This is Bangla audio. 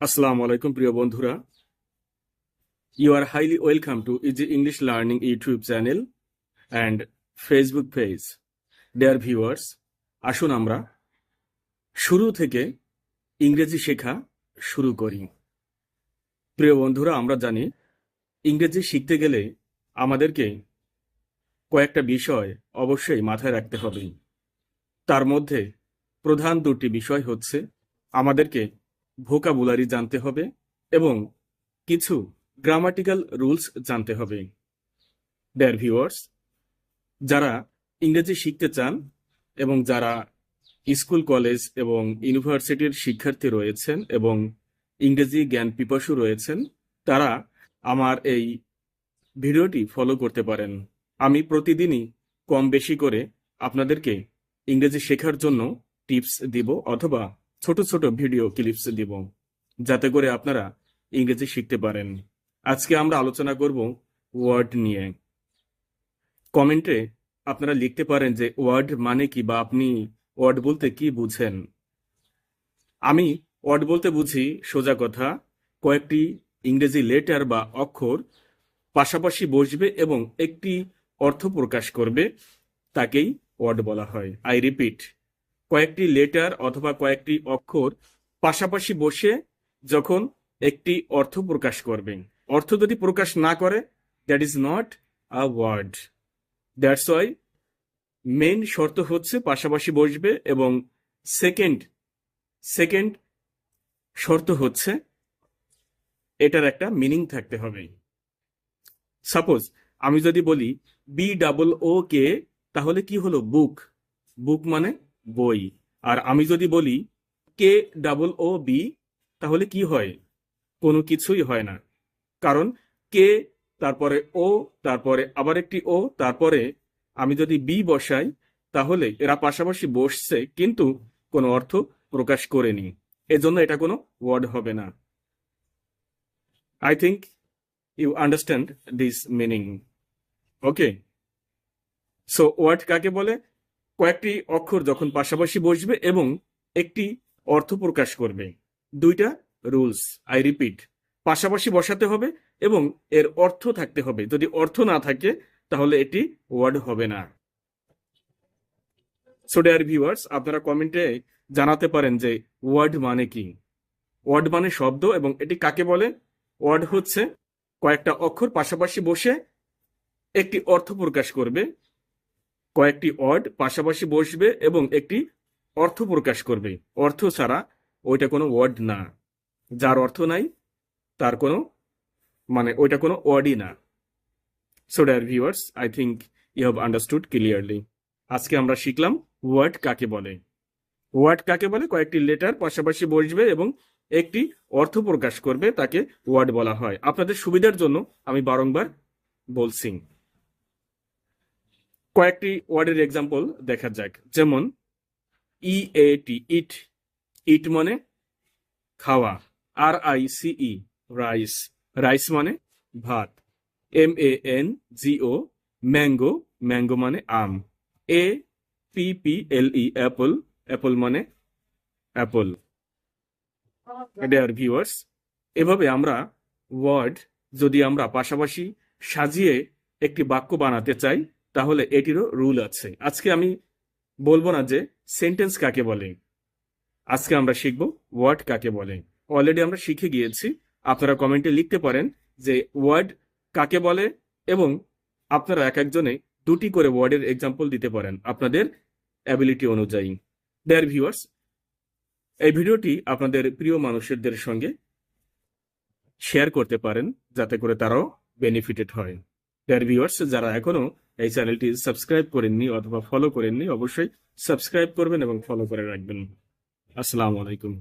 আসসালামু আলাইকুম, প্রিয় বন্ধুরা। You are highly welcome to easy English learning YouTube channel and Facebook page dear viewers আসুন আমরা শুরু থেকে ইংরেজি শেখা শুরু করি। প্রিয় বন্ধুরা, আমরা জানি ইংরেজি শিখতে গেলে আমাদেরকে কয়েকটা বিষয় অবশ্যই মাথায় রাখতে হবে। তার মধ্যে প্রধান দুটি বিষয় হচ্ছে, আমাদেরকে ভোকাবুলারি জানতে হবে এবং কিছু গ্রামাটিক্যাল রুলস জানতে হবে। ডেয়ার ভিউয়ার্স যারা ইংরেজি শিখতে চান এবং যারা স্কুল, কলেজ এবং ইউনিভার্সিটির শিক্ষার্থী রয়েছেন এবং ইংরেজি জ্ঞান পিপাসু রয়েছেন, তারা আমার এই ভিডিওটি ফলো করতে পারেন। আমি প্রতিদিনই কম বেশি করে আপনাদেরকে ইংরেজি শেখার জন্য টিপস দিব অথবা ছোট ছোট ভিডিও ক্লিপস দিব, যাতে করে আপনারা ইংরেজি শিখতে পারেন। আজকে আমরা আলোচনা করব ওয়ার্ড নিয়ে। কমেন্টে আপনারা লিখতে পারেন যে, ওয়ার্ড মানে কি বা আপনি ওয়ার্ড বলতে কি বুঝেন? আমি ওয়ার্ড বলতে বুঝি সোজা কথা, কয়েকটি ইংরেজি লেটার বা অক্ষর পাশাপাশি বসবে এবং একটি অর্থ প্রকাশ করবে, তাকেই ওয়ার্ড বলা হয়। আই রিপিট কয়েকটি লেটার অথবা কয়েকটি অক্ষর পাশাপাশি বসে যখন একটি অর্থ প্রকাশ করবে। অর্থ যদি প্রকাশ না করে that is not a word that's why main শর্ত হচ্ছে পাশাপাশি বসবে এবং সেকেন্ড সেকেন্ড শর্ত হচ্ছে এটার একটা মিনিং থাকতে হবে। সাপোজ আমি যদি বলি বি ডাবল ও কে তাহলে কি হলো? বুক বুক মানে বই। আর আমি যদি বলি কে ডাবল ও বি তাহলে কি হয়? কোনো কিছুই হয় না। কারণ কে তারপরে ও তারপরে আবার একটি ও তারপরে আমি যদি বি বসাই, তাহলে এরা পাশাপাশি বসছে, কিন্তু কোনো অর্থ প্রকাশ করেনি। এজন্য এটা কোনো ওয়ার্ড হবে না। I think you understand this meaning okay so word কাকে বলে? কয়েকটি অক্ষর যখন পাশাপাশি বসবে এবং একটি অর্থ প্রকাশ করবে। দুইটা রুলস, আই রিপিট। পাশাপাশি বসাতে হবে এবং এর অর্থ থাকতে হবে। যদি অর্থ না থাকে, তাহলে এটি ওয়ার্ড হবে না। সো ডেয়ার ভিউয়ার্স আপনারা কমেন্টে জানাতে পারেন যে ওয়ার্ড মানে কি। ওয়ার্ড মানে শব্দ এবং এটি কাকে বলে? ওয়ার্ড হচ্ছে কয়েকটা অক্ষর পাশাপাশি বসে একটি অর্থ প্রকাশ করবে। কয়েকটি ওয়ার্ড পাশাপাশি বসবে এবং একটি অর্থ প্রকাশ করবে। অর্থ ছাড়া ওইটা কোনো ওয়ার্ড না। যার অর্থ নাই, তার কোনো মানে ওইটা কোনো ওয়ার্ডই না। So dear viewers I think you have understood clearly আজকে আমরা শিখলাম ওয়ার্ড কাকে বলে। ওয়ার্ড কাকে বলে? কয়েকটি লেটার পাশাপাশি বসবে এবং একটি অর্থ প্রকাশ করবে, তাকে ওয়ার্ড বলা হয়। আপনাদের সুবিধার জন্য আমি বারংবার বলছি। কয়েকটি ওয়ার্ডের এক্সাম্পল দেখা যাক। যেমন ই এ টি ইট ইট মানে খাওয়া আর I C E rice rice মানে ভাত M A N G O mango mango মানে আম A P P L E apple apple মানে অ্যাপল ডেয়ার ভিউয়ার্স এভাবে আমরা ওয়ার্ড যদি আমরা পাশাপাশি সাজিয়ে একটি বাক্য বানাতে চাই তাহলে এটিরও রুল আছে। আজকে আমি বলব না যে সেন্টেন্স কাকে বলে। আজকে আমরা শিখব ওয়ার্ড কাকে বলে। অলরেডি আমরা শিখে গিয়েছি। আপনারা কমেন্টে লিখতে পারেন যে ওয়ার্ড কাকে বলে এবং আপনারা এক একজনে দুটি করে ওয়ার্ডের এক্সাম্পল দিতে পারেন আপনাদের অ্যাবিলিটি অনুযায়ী। দেয়ার ভিউয়ার্স এই ভিডিওটি আপনাদের প্রিয় মানুষদের সঙ্গে শেয়ার করতে পারেন যাতে করে তারাও বেনিফিটেড হয়। দেয়ার ভিউয়ার্স যারা এখনও এই চ্যানেলটি সাবস্ক্রাইব করেননি অথবা ফলো করেননি, অবশ্যই সাবস্ক্রাইব করবেন এবং ফলো করে রাখবেন। আসসালামু আলাইকুম।